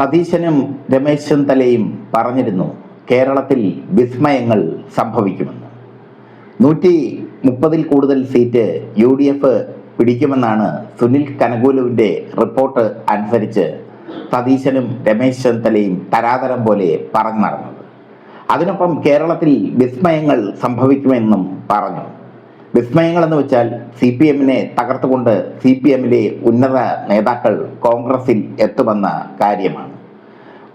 സതീശനും രമേശ് ചെന്നിത്തലയും പറഞ്ഞിരുന്നു കേരളത്തിൽ വിസ്മയങ്ങൾ സംഭവിക്കുമെന്ന്. നൂറ്റി മുപ്പതിൽ കൂടുതൽ സീറ്റ് യു ഡി എഫ് പിടിക്കുമെന്നാണ് സുനിൽ കനകൂലുവിന്റെ റിപ്പോർട്ട് അനുസരിച്ച് സതീശനും രമേശ് ചെന്നിത്തലയും തരാതരം പോലെ പറഞ്ഞു നടന്നത്. അതിനൊപ്പം കേരളത്തിൽ വിസ്മയങ്ങൾ സംഭവിക്കുമെന്നും പറഞ്ഞു. വിസ്മയങ്ങൾ എന്ന് വെച്ചാൽ സി പി എമ്മിനെ തകർത്തുകൊണ്ട് സി പി എമ്മിലെ ഉന്നത നേതാക്കൾ കോൺഗ്രസിൽ എത്തുമെന്ന കാര്യമാണ്.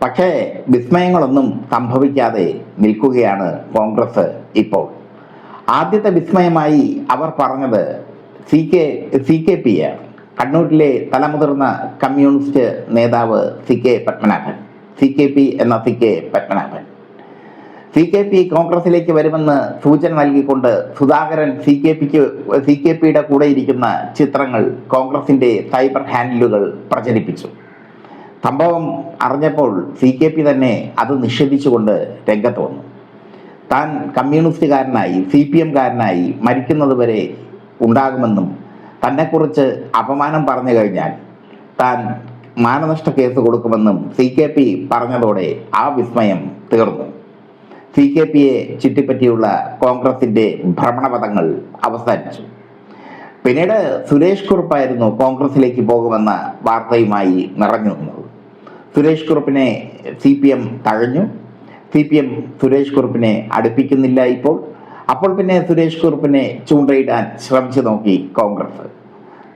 പക്ഷേ വിസ്മയങ്ങളൊന്നും സംഭവിക്കാതെ നിൽക്കുകയാണ് കോൺഗ്രസ് ഇപ്പോൾ. ആദ്യത്തെ വിസ്മയമായി അവർ പറഞ്ഞത് C K C K P ആണ് കണ്ണൂരിലെ തലമുതിർന്ന കമ്മ്യൂണിസ്റ്റ് നേതാവ് C K Padmanabhan C K P എന്ന C K Padmanabhan. C K P കോൺഗ്രസിലേക്ക് വരുമെന്ന് സൂചന നൽകിക്കൊണ്ട് സുധാകരൻ സി കെ പിക്ക് സി കെ പിയുടെ കൂടെ ഇരിക്കുന്ന ചിത്രങ്ങൾ കോൺഗ്രസിന്റെ സൈബർ ഹാൻഡിലുകൾ പ്രചരിപ്പിച്ചു. സംഭവം അറിഞ്ഞപ്പോൾ സി കെ പി തന്നെ അത് നിഷേധിച്ചുകൊണ്ട് രംഗത്ത് വന്നു. താൻ കമ്മ്യൂണിസ്റ്റുകാരനായി സി പി എംകാരനായി മരിക്കുന്നത് വരെ ഉണ്ടാകുമെന്നും തന്നെക്കുറിച്ച് അപമാനം പറഞ്ഞു കഴിഞ്ഞാൽ താൻ മാനനഷ്ട കേസ് കൊടുക്കുമെന്നും സി കെ പി പറഞ്ഞതോടെ ആ വിസ്മയം തീർന്നു. സി കെ പിയെ ചുറ്റിപ്പറ്റിയുള്ള കോൺഗ്രസിന്റെ ഭ്രമണപഥങ്ങൾ അവസാനിച്ചു. പിന്നീട് സുരേഷ് കുറുപ്പായിരുന്നു കോൺഗ്രസിലേക്ക് പോകുമെന്ന വാർത്തയുമായി നിറഞ്ഞു നിന്നത്. സുരേഷ് കുറുപ്പിനെ സി പി എം തഴഞ്ഞു. സി പി എം സുരേഷ് കുറുപ്പിനെ അടുപ്പിക്കുന്നില്ല ഇപ്പോൾ. അപ്പോൾ പിന്നെ സുരേഷ് കുറുപ്പിനെ ചൂണ്ടയിടാൻ ശ്രമിച്ചു നോക്കി കോൺഗ്രസ്.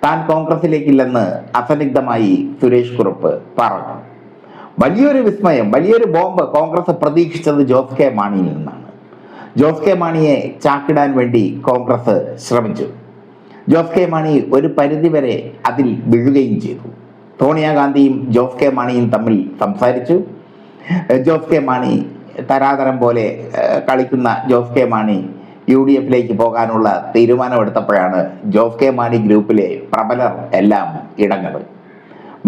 താൻ കോൺഗ്രസിലേക്കില്ലെന്ന് അസന്നിഗ്ധമായി സുരേഷ് കുറുപ്പ് പറഞ്ഞു. വലിയൊരു വിസ്മയം വലിയൊരു ബോംബ് കോൺഗ്രസ് പ്രതീക്ഷിച്ചത് ജോസ് കെ മാണിയിൽ നിന്നാണ്. ജോസ് കെ മാണിയെ ചാക്കിടാൻ വേണ്ടി കോൺഗ്രസ് ശ്രമിച്ചു. ജോസ് കെ മാണി ഒരു പരിധിവരെ അതിൽ വീഴുകയും ചെയ്തു. സോണിയാഗാന്ധിയും ജോസ് കെ മാണിയും തമ്മിൽ സംസാരിച്ചു. ജോസ് കെ മാണി തരാതരം പോലെ കളിക്കുന്ന Jose K Mani U D എഫിലേക്ക് പോകാനുള്ള തീരുമാനമെടുത്തപ്പോഴാണ് ജോസ് കെ മാണി ഗ്രൂപ്പിലെ പ്രബലർ എല്ലാം ഇടങ്ങൾ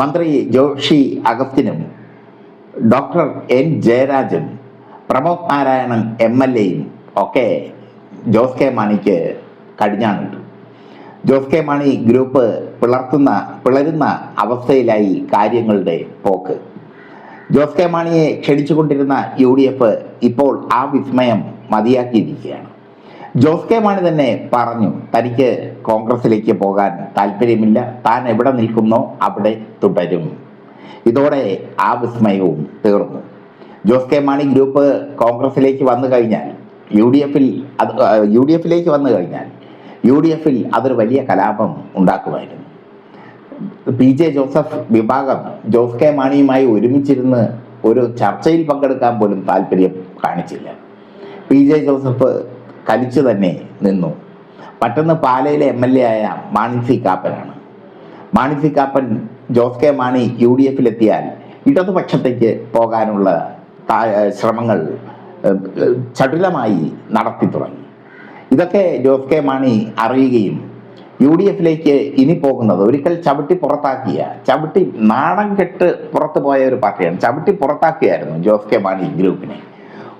മന്ത്രി ജോഷി അഗസ്റ്റിനും ഡോക്ടർ എൻ ജയരാജും പ്രമോദ് നാരായണൻ എം എൽ എയും ഒക്കെ ജോസ് കെ മാണിക്ക് കടിഞ്ഞാണിട്ടു. ജോസ് കെ മാണി ഗ്രൂപ്പ് പിളർത്തുന്ന പിളരുന്ന അവസ്ഥയിലായി കാര്യങ്ങളുടെ പോക്ക്. ജോസ് കെ മാണിയെ ക്ഷണിച്ചുകൊണ്ടിരുന്ന യു ഡി എഫ് ഇപ്പോൾ ആ വിസ്മയം മതിയാക്കിയിരിക്കുകയാണ്. ജോസ് കെ മാണി തന്നെ പറഞ്ഞു തനിക്ക് കോൺഗ്രസിലേക്ക് പോകാൻ താല്പര്യമില്ല. താൻ എവിടെ നിൽക്കുന്നോ അവിടെ തുടരും. ഇതോടെ ആ വിസ്മയവും തീർന്നു. ജോസ് കെ മാണി ഗ്രൂപ്പ് കോൺഗ്രസിലേക്ക് വന്നു കഴിഞ്ഞാൽ യു ഡി എഫിൽ അത് യു ഡി എഫിലേക്ക് വന്നു കഴിഞ്ഞാൽ യു ഡി എഫിൽ അതൊരു വലിയ കലാപം ഉണ്ടാക്കുമായിരുന്നു. പി ജെ ജോസഫ് വിഭാഗം ജോസ് കെ മാണിയുമായി ഒരുമിച്ചിരുന്ന് ഒരു ചർച്ചയിൽ പങ്കെടുക്കാൻ പോലും താല്പര്യം കാണിച്ചില്ല. പി ജെ ജോസഫ് കലിച്ചു തന്നെ നിന്നു. മറ്റൊന്ന് പാലയിലെ എം എൽ എ ആയ Mani C കാപ്പനാണ്. Mani C Kappan Jose K Mani U D എഫിലെത്തിയാൽ ഇടതുപക്ഷത്തേക്ക് പോകാനുള്ള ശ്രമങ്ങൾ ചടുലമായി നടത്തി തുടങ്ങി. ഇതൊക്കെ ജോസ് കെ മാണി അറിയുകയും യു ഡി എഫിലേക്ക് ഇനി പോകുന്നത് ഒരിക്കൽ ചവിട്ടി പുറത്താക്കിയ ചവിട്ടി നാണം കെട്ട് പുറത്തു പോയ ഒരു പാർട്ടിയാണ്. ചവിട്ടി പുറത്താക്കിയായിരുന്നു ജോസ് കെ മാണി ഗ്രൂപ്പിനെ.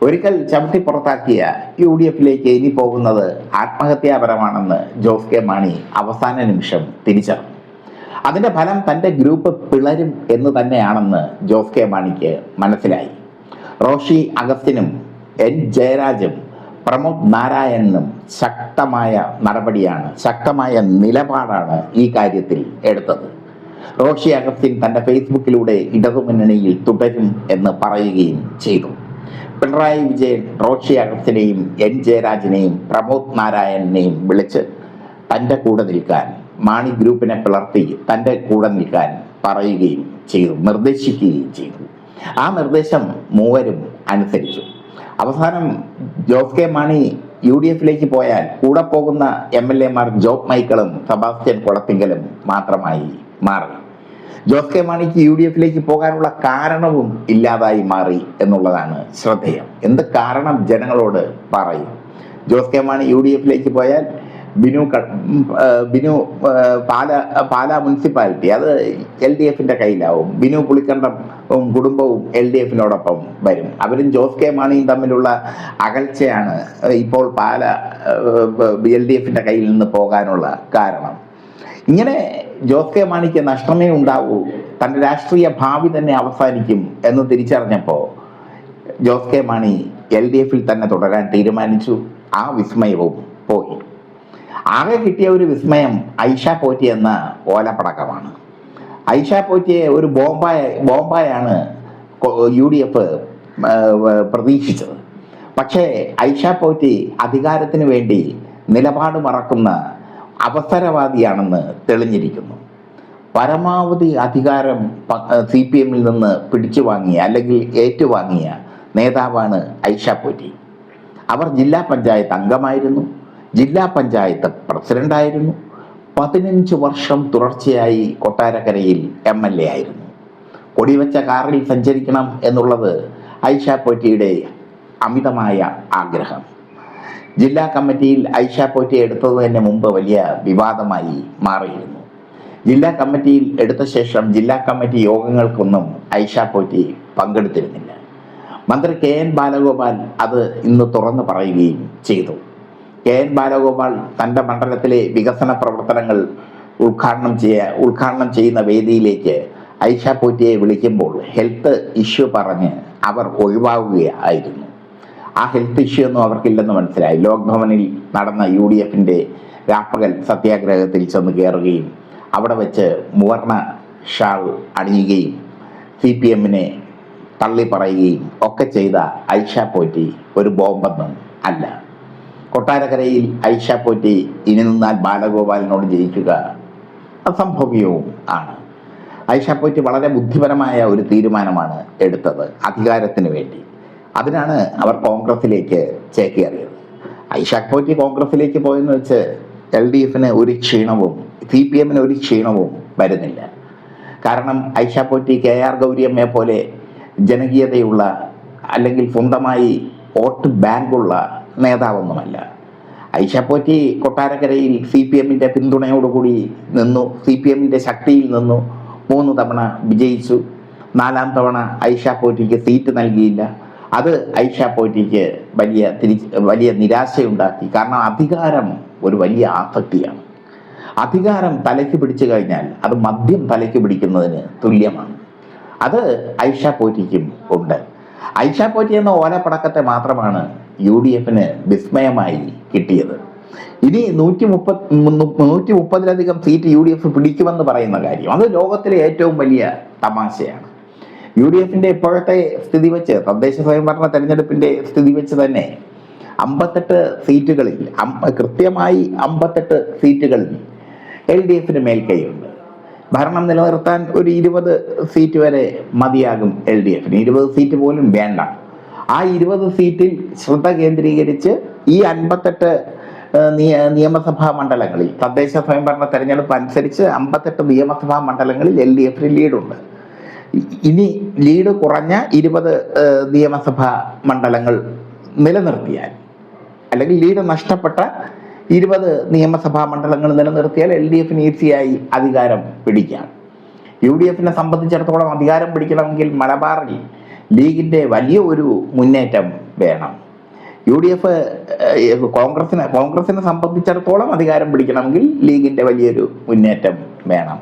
ഒരിക്കൽ ചവിട്ടി പുറത്താക്കിയ യു ഡി എഫിലേക്ക് ഇനി പോകുന്നത് ആത്മഹത്യാപരമാണെന്ന് ജോസ് കെ മാണി അവസാന നിമിഷം തിരിച്ചറിഞ്ഞു. അതിന്റെ ഫലം തന്റെ ഗ്രൂപ്പ് പിളരും എന്ന് തന്നെയാണെന്ന് ജോസ് കെ മാണിക്ക് മനസ്സിലായി. റോഷി അഗസ്റ്റിനും എൻ ജയരാജും പ്രമോദ് നാരായണനും ശക്തമായ നടപടിയാണ് ശക്തമായ നിലപാടാണ് ഈ കാര്യത്തിൽ എടുത്തത്. റോഷി അഗസ്റ്റിൻ തന്റെ ഫേസ്ബുക്കിലൂടെ ഇടതുമുന്നണിയിൽ തുടരും എന്ന് പറയുകയും ചെയ്തു. പിണറായി വിജയൻ റോഷി അഗസ്റ്റിനെയും എൻ ജയരാജനെയും പ്രമോദ് നാരായണനെയും വിളിച്ച് തന്റെ കൂടെ നിൽക്കാൻ മാണി ഗ്രൂപ്പിനെ പിളർത്തി തന്റെ കൂടെ നിൽക്കാൻ പറയുകയും ചെയ്തു നിർദ്ദേശിക്കുകയും ചെയ്തു. ആ നിർദ്ദേശം മൂവരും അനുസരിച്ചു. അവസാനം Jose K Mani U D എഫിലേക്ക് പോയാൽ കൂടെ പോകുന്ന എം എൽ എമാർ ജോബ് മൈക്കിളും സബാസ്റ്റ്യൻ കുളത്തിങ്കലും മാത്രമായി മാറി. ജോസ് കെ മാണിക്ക് യു ഡി എഫിലേക്ക് പോകാനുള്ള കാരണവും ഇല്ലാതായി മാറി എന്നുള്ളതാണ് ശ്രദ്ധേയം. എന്ത് കാരണം ജനങ്ങളോട് പറയും? Jose K Mani U D എഫിലേക്ക് പോയാൽ ബിനു ബിനു പാല പാല മുനിസിപ്പാലിറ്റി അത് എൽ ഡി എഫിന്റെ കയ്യിലാവും. ബിനു പുളിക്കണ്ടം കുടുംബവും എൽ ഡി എഫിനോടൊപ്പം വരും. അവരും ജോസ് കെ മാണിയും തമ്മിലുള്ള അകൽച്ചയാണ് ഇപ്പോൾ പാല എൽ ഡി എഫിന്റെ കയ്യിൽ നിന്ന് പോകാനുള്ള കാരണം. ഇങ്ങനെ ജോസ് കെ മാണിക്ക് നഷ്ടമേ ഉണ്ടാവൂ തന്റെ രാഷ്ട്രീയ ഭാവി തന്നെ അവസാനിക്കും എന്ന് തിരിച്ചറിഞ്ഞപ്പോൾ Jose K Mani L D എഫിൽ തന്നെ തുടരാൻ തീരുമാനിച്ചു. ആ വിസ്മയവും പോയി. ആകെ കിട്ടിയ ഒരു വിസ്മയം ഐഷ പോറ്റി എന്ന ഓലപ്പടക്കമാണ്. ഐഷ പോറ്റിയെ ഒരു ബോംബായ ബോംബായാണ് യു ഡി എഫ് പ്രതീക്ഷിച്ചത്. പക്ഷേ ഐഷ പോറ്റി അധികാരത്തിന് വേണ്ടി നിലപാട് മറക്കുന്ന അവസരവാദിയാണെന്ന് തെളിഞ്ഞിരിക്കുന്നു. പരമാവധി അധികാരം സി പി എമ്മിൽ നിന്ന് പിടിച്ചു വാങ്ങിയ അല്ലെങ്കിൽ ഏറ്റുവാങ്ങിയ നേതാവാണ് ഐഷ പോറ്റി. അവർ ജില്ലാ പഞ്ചായത്ത് അംഗമായിരുന്നു. ജില്ലാ പഞ്ചായത്ത് പ്രസിഡന്റായിരുന്നു. പതിനഞ്ച് വർഷം തുടർച്ചയായി കൊട്ടാരക്കരയിൽ എം എൽ എ ആയിരുന്നു. കൊടിവെച്ച കാറിൽ സഞ്ചരിക്കണം എന്നുള്ളത് ഐഷ പോറ്റിയുടെ അമിതമായ ആഗ്രഹം. ജില്ലാ കമ്മിറ്റിയിൽ ഐഷ പോറ്റി എടുത്തതിന് മുമ്പ് വലിയ വിവാദമായി മാറിയിരുന്നു. ജില്ലാ കമ്മിറ്റിയിൽ എടുത്ത ശേഷം ജില്ലാ കമ്മിറ്റി യോഗങ്ങൾക്കൊന്നും ഐഷ പോറ്റി പങ്കെടുത്തിരുന്നില്ല. മന്ത്രി കെ എൻ ബാലഗോപാൽ അത് ഇന്ന് തുറന്നു പറയുകയും ചെയ്തു. കെ എൻ ബാലഗോപാൽ തന്റെ മണ്ഡലത്തിലെ വികസന പ്രവർത്തനങ്ങൾ ഉദ്ഘാടനം ചെയ്യ ഉദ്ഘാടനം ചെയ്യുന്ന വേദിയിലേക്ക് ഐഷ പോറ്റിയെ വിളിക്കുമ്പോൾ ഹെൽത്ത് ഇഷ്യൂ പറഞ്ഞ് അവർ ഒഴിവാകുകയായിരുന്നു. ആ ഹെൽത്ത് ഇഷ്യൂ ഒന്നും അവർക്കില്ലെന്ന് മനസ്സിലായി. ലോക് ഭവനിൽ നടന്ന യു ഡി എഫിന്റെ രാപ്പകൽ സത്യാഗ്രഹത്തിൽ ചെന്ന് കയറുകയും അവിടെ വെച്ച് മുവർണ ഷാൾ അണിയുകയും സി പി എമ്മിനെ തള്ളി പറയുകയും ഒക്കെ ചെയ്ത ഐഷ പോറ്റി ഒരു ബോംബെന്നും അല്ല. കൊട്ടാരക്കരയിൽ ഐഷ പോറ്റി ഇനി നിന്നാൽ ബാലഗോപാലിനോട് ജയിക്കുക. അസംഭവ്യവും ആണ്. ഐഷ പോറ്റി വളരെ ബുദ്ധിപരമായ ഒരു തീരുമാനമാണ് എടുത്തത് അധികാരത്തിന് വേണ്ടി. അതിനാണ് അവർ കോൺഗ്രസിലേക്ക് ചേക്കേറിയത്. ഐഷ പോറ്റി കോൺഗ്രസിലേക്ക് പോയെന്ന് വെച്ച് എൽ ഡി എഫിന് ഒരു ക്ഷീണവും സി പി എമ്മിന് ഒരു ക്ഷീണവും വരുന്നില്ല. കാരണം ഐഷ പോറ്റി കെ ആർ ഗൗരിയമ്മയെ പോലെ ജനകീയതയുള്ള അല്ലെങ്കിൽ സ്വന്തമായി വോട്ട് ബാങ്കുള്ള നേതാവൊന്നുമല്ല. ഐഷ പോറ്റി കൊട്ടാരക്കരയിൽ സി പി എമ്മിന്റെ പിന്തുണയോടുകൂടി നിന്നു സി പി എമ്മിന്റെ ശക്തിയിൽ നിന്നു മൂന്ന് തവണ വിജയിച്ചു. നാലാം തവണ ഐഷാപ്പോറ്റിക്ക് പോറ്റിക്ക് സീറ്റ് നൽകിയില്ല. അത് ഐഷാപ്പോറ്റിക്ക് പോറ്റിക്ക് വലിയ തിരി വലിയ നിരാശയുണ്ടാക്കി. കാരണം അധികാരം ഒരു വലിയ ആസക്തിയാണ്. അധികാരം തലയ്ക്ക് പിടിച്ചു കഴിഞ്ഞാൽ അത് മദ്യം തലയ്ക്ക് പിടിക്കുന്നതിന് തുല്യമാണ്. അത് ഐഷാ പോറ്റിക്കും ഉണ്ട്. ഐഷാ പോറ്റി എന്ന ഓലപ്പടക്കത്തെ മാത്രമാണ് യു ഡി എഫിന് വിസ്മയമായി കിട്ടിയത്. ഇനി നൂറ്റി മുപ്പത് നൂറ്റി മുപ്പതിലധികം സീറ്റ് യു ഡി എഫ് പിടിക്കുമെന്ന് പറയുന്ന കാര്യം അത് ലോകത്തിലെ ഏറ്റവും വലിയ തമാശയാണ്. യു ഡി എഫിന്റെ ഇപ്പോഴത്തെ സ്ഥിതി വെച്ച് തദ്ദേശ സ്വയംഭരണ തെരഞ്ഞെടുപ്പിന്റെ സ്ഥിതി വെച്ച് തന്നെ അമ്പത്തെട്ട് സീറ്റുകളിൽ കൃത്യമായി അമ്പത്തെട്ട് സീറ്റുകളിൽ എൽ ഡി എഫിന് മേൽക്കൈയുണ്ട്. ഭരണം നിലനിർത്താൻ ഒരു ഇരുപത് സീറ്റ് വരെ മതിയാകും എൽ ഡി എഫിന്. ഇരുപത് സീറ്റ് പോലും വേണ്ട. ആ ഇരുപത് സീറ്റിൽ ശ്രദ്ധ കേന്ദ്രീകരിച്ച് ഈ അൻപത്തെട്ട് നിയമസഭാ മണ്ഡലങ്ങളിൽ തദ്ദേശ സ്വയംഭരണ തെരഞ്ഞെടുപ്പ് അനുസരിച്ച് അമ്പത്തെട്ട് നിയമസഭാ മണ്ഡലങ്ങളിൽ എൽ ഡി എഫിന് ലീഡുണ്ട്. ഇനി ലീഡ് കുറഞ്ഞ ഇരുപത് നിയമസഭാ മണ്ഡലങ്ങൾ നിലനിർത്തിയാൽ അല്ലെങ്കിൽ ലീഡ് നഷ്ടപ്പെട്ട ഇരുപത് നിയമസഭാ മണ്ഡലങ്ങൾ നിലനിർത്തിയാൽ എൽ ഡി എഫിന് ഈസിയായി അധികാരം പിടിക്കാം. യു ഡി എഫിനെ സംബന്ധിച്ചിടത്തോളം അധികാരം പിടിക്കണമെങ്കിൽ മലബാറിൽ ലീഗിന്റെ വലിയ ഒരു മുന്നേറ്റം വേണം. യു ഡി എഫ് കോൺഗ്രസിനെ കോൺഗ്രസിനെ സംബന്ധിച്ചിടത്തോളം അധികാരം പിടിക്കണമെങ്കിൽ ലീഗിന്റെ വലിയൊരു മുന്നേറ്റം വേണം.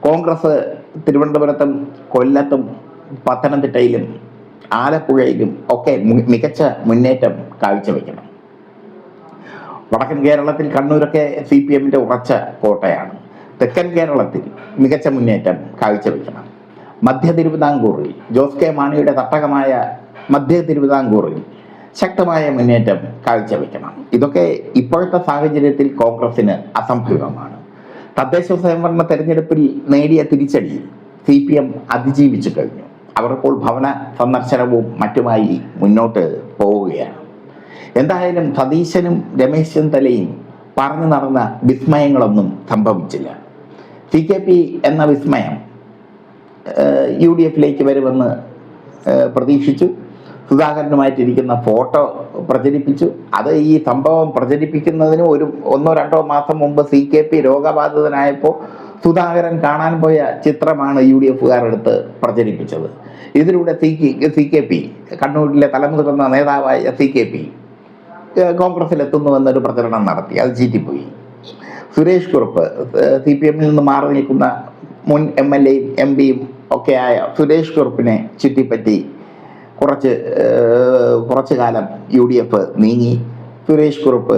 കോൺഗ്രസ് തിരുവനന്തപുരത്തും കൊല്ലത്തും പത്തനംതിട്ടയിലും ആലപ്പുഴയിലും ഒക്കെ മികച്ച മുന്നേറ്റം കാഴ്ചവെക്കണം. വടക്കൻ കേരളത്തിൽ കണ്ണൂരൊക്കെ സി പി എമ്മിന്റെ ഉറച്ച കോട്ടയാണ്. തെക്കൻ കേരളത്തിൽ മികച്ച മുന്നേറ്റം കാഴ്ചവെക്കണം. മധ്യ തിരുവിതാംകൂറിൽ ജോസ് കെ മാണിയുടെ തട്ടകമായ മധ്യ തിരുവിതാംകൂറിൽ ശക്തമായ മുന്നേറ്റം കാഴ്ചവെക്കണം. ഇതൊക്കെ ഇപ്പോഴത്തെ സാഹചര്യത്തിൽ കോൺഗ്രസിന് അസംഭവമാണ്. തദ്ദേശ സ്വയംഭരണ തെരഞ്ഞെടുപ്പിൽ നേടിയ തിരിച്ചടി സി പി എം അതിജീവിച്ചു കഴിഞ്ഞു. അവർ ഇപ്പോൾ ഭവന സന്ദർശനവും മറ്റുമായി മുന്നോട്ട് പോവുകയാണ്. എന്തായാലും സതീശനും രമേശ് ചെന്തലയും പറഞ്ഞു നടന്ന വിസ്മയങ്ങളൊന്നും സംഭവിച്ചില്ല. സി കെ പി എന്ന വിസ്മയം യു ഡി എഫിലേക്ക് വരുമെന്ന് പ്രതീക്ഷിച്ചു. സുധാകരനുമായിട്ടിരിക്കുന്ന ഫോട്ടോ പ്രചരിപ്പിച്ചു. അത് ഈ സംഭവം പ്രചരിപ്പിക്കുന്നതിന് ഒരു ഒന്നോ രണ്ടോ മാസം മുമ്പ് സി കെ പി രോഗബാധിതനായപ്പോൾ സുധാകരൻ കാണാൻ പോയ ചിത്രമാണ് യു ഡി എഫുകാർ എടുത്ത് പ്രചരിപ്പിച്ചത്. ഇതിലൂടെ സി സി കെ പി കണ്ണൂരിലെ തലമുതിർന്ന നേതാവായ സി കെ പി കോൺഗ്രസിലെത്തുന്നുവെന്നൊരു പ്രചരണം നടത്തി. അത് ചീറ്റിപ്പോയി. സുരേഷ് കുറുപ്പ് സി പി എമ്മിൽ നിന്ന് മാറി നിൽക്കുന്ന മുൻ എം എൽ എയും എം പിയും ഒക്കെയായ സുരേഷ് കുറുപ്പിനെ ചുറ്റിപ്പറ്റി കുറച്ച് കുറച്ചു കുറച്ച് കാലം യു ഡി എഫ് നീങ്ങി സുരേഷ് കുറുപ്പ്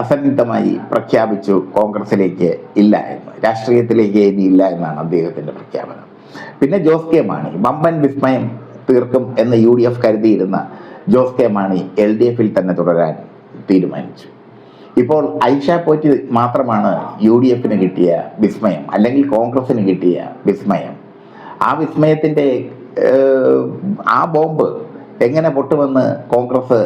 അസന്നിഗ്ധമായി പ്രഖ്യാപിച്ചു കോൺഗ്രസിലേക്ക് ഇല്ല എന്ന് രാഷ്ട്രീയത്തിലേക്ക് ഇനി ഇല്ല എന്നാണ് അദ്ദേഹത്തിന്റെ പ്രഖ്യാപനം. പിന്നെ ജോസ് കെ മാണി വമ്പൻ വിസ്മയം തീർക്കും എന്ന് യു ഡി എഫ് കരുതിയിരുന്ന Jose K Mani L D എഫിൽ തന്നെ തുടരാൻ തീരുമാനിച്ചു. ഇപ്പോൾ ഐഷ പോറ്റി മാത്രമാണ് യു ഡി എഫിന് കിട്ടിയ വിസ്മയം അല്ലെങ്കിൽ കോൺഗ്രസിന് കിട്ടിയ വിസ്മയം. ആ വിസ്മയത്തിന്റെ ആ ബോംബ് എങ്ങനെ പൊട്ടുമെന്ന് കോൺഗ്രസ്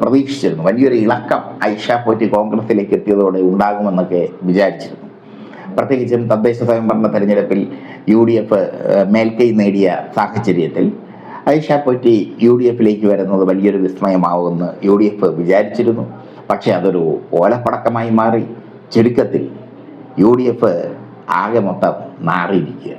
പ്രതീക്ഷിച്ചിരുന്നു. വലിയൊരു ഇളക്കം ഐഷ പോറ്റി കോൺഗ്രസിലേക്ക് എത്തിയതോടെ ഉണ്ടാകുമെന്നൊക്കെ വിചാരിച്ചിരുന്നു. പ്രത്യേകിച്ചും തദ്ദേശ സ്വയംഭരണ തെരഞ്ഞെടുപ്പിൽ യു ഡി എഫ് മേൽക്കൈ നേടിയ സാഹചര്യത്തിൽ ഐഷ പോറ്റി യു ഡി എഫിലേക്ക് വരുന്നത് വലിയൊരു വിസ്മയമാവുമെന്ന് യു ഡി എഫ് വിചാരിച്ചിരുന്നു. പക്ഷെ അതൊരു ഓലപ്പടക്കമായി മാറി. ചുരുക്കത്തിൽ യു ഡി എഫ് ആകെ മൊത്തം മാറിയിരിക്കുക